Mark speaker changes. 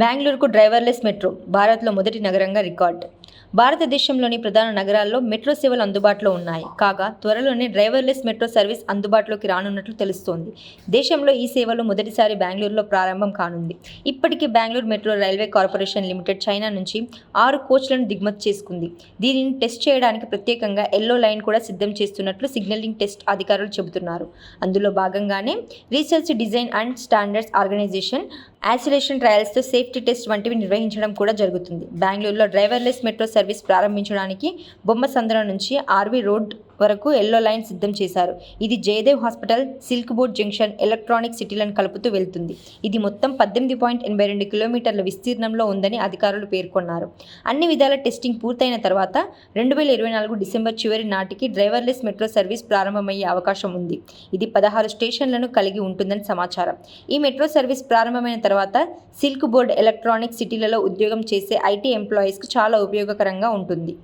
Speaker 1: బెంగళూరుకు driverless metro భారత్లో మొదటి నగరంగా రికార్డ్. భారతదేశంలోని ప్రధాన నగరాల్లో మెట్రో సేవలు అందుబాటులో ఉన్నాయి. కాగా త్వరలోనే డ్రైవర్లెస్ మెట్రో సర్వీస్ అందుబాటులోకి రానున్నట్లు తెలుస్తోంది. దేశంలో ఈ సేవలు మొదటిసారి బెంగళూరులో ప్రారంభం కానుంది. ఇప్పటికే Bengaluru metro railway corporation limited China నుంచి ఆరు కోచ్లను దిగుమతి చేసుకుంది. దీనిని టెస్ట్ చేయడానికి ప్రత్యేకంగా ఎల్లో లైన్ కూడా సిద్ధం చేస్తున్నట్లు సిగ్నలింగ్ టెస్ట్ అధికారులు చెబుతున్నారు. అందులో భాగంగానే research design and standards organisation oscillation ట్రయల్స్తో safety test వంటివి నిర్వహించడం కూడా జరుగుతుంది. బెంగళూరులో డ్రైవర్లెస్ మెట్రో సర్వీస్ ప్రారంభించడానికి బొమ్మ బొమ్మసంద్రం నుంచి ఆర్వీ రోడ్ వరకు ఎల్లో లైన్ సిద్ధం చేశారు. ఇది Jayadev hospital silk board junction electronic సిటీలను కలుపుతూ వెళ్తుంది. ఇది మొత్తం పద్దెనిమిది పాయింట్ ఎనభై రెండు కిలోమీటర్ల విస్తీర్ణంలో ఉందని అధికారులు పేర్కొన్నారు. అన్ని విధాల టెస్టింగ్ పూర్తయిన తర్వాత రెండు వేల ఇరవై నాలుగు డిసెంబర్ చివరి నాటికి డ్రైవర్లెస్ మెట్రో సర్వీస్ ప్రారంభమయ్యే అవకాశం ఉంది. ఇది పదహారు స్టేషన్లను కలిగి ఉంటుందని సమాచారం. ఈ మెట్రో సర్వీస్ ప్రారంభమైన తర్వాత సిల్క్ బోర్డ్ ఎలక్ట్రానిక్ సిటీలలో ఉద్యోగం చేసే ఐటీ ఎంప్లాయీస్కు చాలా ఉపయోగకరంగా ఉంటుంది.